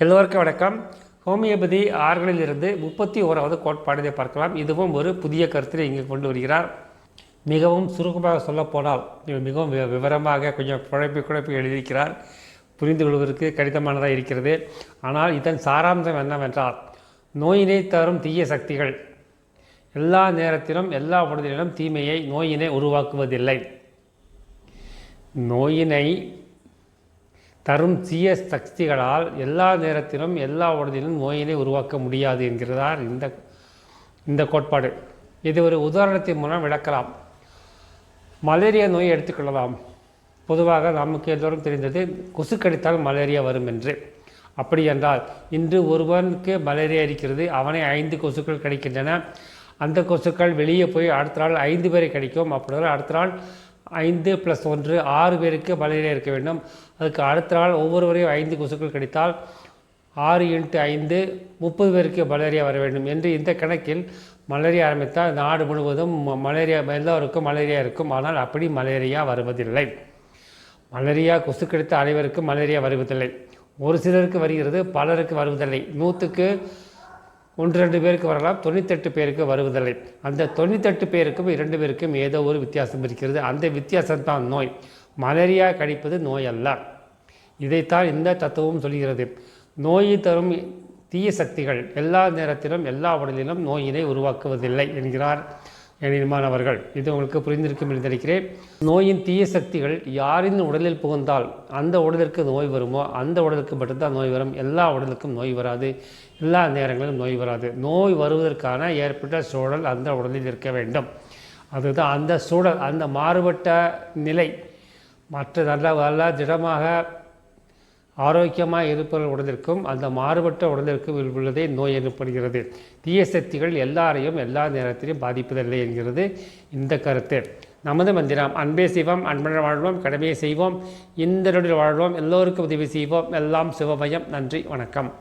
எல்லோருக்கும் வணக்கம். ஹோமியோபதி ஆறுகளிலிருந்து முப்பத்தி ஓராவது கோட்பாடினை பார்க்கலாம். இதுவும் ஒரு புதிய கருத்தினை இங்கே கொண்டு வருகிறார். மிகவும் சுருக்கமாக சொல்லப்போனால் இவர் மிகவும் விவரமாக கொஞ்சம் குழப்பி குழப்பி எழுதியிருக்கிறார். புரிந்து கொள்வதற்கு கடினமானதாக இருக்கிறது. ஆனால் இதன் சாராம்சம் என்னவென்றால் நோயினை தரும் தீய சக்திகள் எல்லா நேரத்திலும் எல்லா உடலிலும் தீமையை நோயினை உருவாக்குவதில்லை. நோயினை தரும் தீய சக்திகளால் எல்லா நேரத்திலும் எல்லா உடலிலும் நோயினை உருவாக்க முடியாது என்கிறதார் இந்த இந்த கோட்பாடு. இது ஒரு உதாரணத்தின் மூலம் விளக்கலாம். மலேரியா நோயை எடுத்துக்கொள்ளலாம். பொதுவாக நமக்கு எல்லோரும் தெரிந்தது கொசு கடித்தால் மலேரியா வரும் என்று. அப்படி என்றால் இன்று ஒருவனுக்கு மலேரியா இருக்கிறது அவனை ஐந்து கொசுக்கள் கிடைக்கின்றன. அந்த கொசுக்கள் வெளியே போய் அடுத்த நாள் ஐந்து பேரை கிடைக்கும். அப்படின்னா அடுத்த நாள் ஐந்து ப்ளஸ் ஒன்று ஆறு பேருக்கு மலேரியா இருக்க வேண்டும். அதுக்கு அடுத்த நாள் ஒவ்வொருவரையும் ஐந்து கொசுக்கள் கிடைத்தால் ஆறு இன்ட்டு ஐந்து முப்பது பேருக்கு மலேரியா வர வேண்டும். என்று இந்த கணக்கில் மலேரியா ஆரம்பித்தால் நாடு முழுவதும் மலேரியா எல்லோருக்கும் மலேரியா இருக்கும். ஆனால் அப்படி மலேரியா வருவதில்லை. மலேரியா கொசு கிடைத்த அனைவருக்கும் மலேரியா வருவதில்லை. ஒரு சிலருக்கு வருகிறது பலருக்கு வருவதில்லை. நூற்றுக்கு ஒன்று ரெண்டு பேருக்கு வரலாம் தொண்ணூத்தெட்டு பேருக்கு வருவதில்லை. அந்த தொண்ணூத்தெட்டு பேருக்கும் இரண்டு பேருக்கும் ஏதோ ஒரு வித்தியாசம் இருக்கிறது. அந்த வித்தியாசம்தான் நோய். மலேரியா கடிப்பது நோய் அல்ல இதைத்தான் இந்த தத்துவம் சொல்கிறது. நோயை தரும் தீய சக்திகள் எல்லா நேரத்திலும் எல்லா உடலிலும் நோயினை உருவாக்குவதில்லை என்கிறார். எனிமானவர்கள் இது உங்களுக்கு புரிந்திருக்கும் என்று நினைக்கிறேன். நோயின் தீய சக்திகள் யாரின் உடலில் புகுந்தால் அந்த உடலுக்கு நோய் வருமோ அந்த உடலுக்கு மட்டும்தான் நோய் வரும். எல்லா உடலுக்கும் நோய் வராது. எல்லா நேரங்களிலும் நோய் வராது. நோய் வருவதற்கான ஏற்பட்ட சூழல் அந்த உடலில் இருக்க வேண்டும். அதுதான் அந்த சூழல் அந்த மாறுபட்ட நிலை. மற்ற நல்ல நல்ல திடமாக ஆரோக்கியமாக இருப்பவர்கள் உடலிற்கும் அந்த மாறுபட்ட உடலிற்கும் உள்ளதே நோய் எனப்படுகிறது. தீய சக்திகள் எல்லாரையும் எல்லா நேரத்திலையும் பாதிப்பதில்லை என்கிறது இந்த கருத்து. நமது மந்திரம் அன்பே செய்வோம் அன்புடன் வாழ்வோம் கடமையை செய்வோம் இந்த நொடியில் வாழ்வோம் எல்லோருக்கும் உதவி செய்வோம். எல்லாம் சிவமயம் நன்றி வணக்கம்.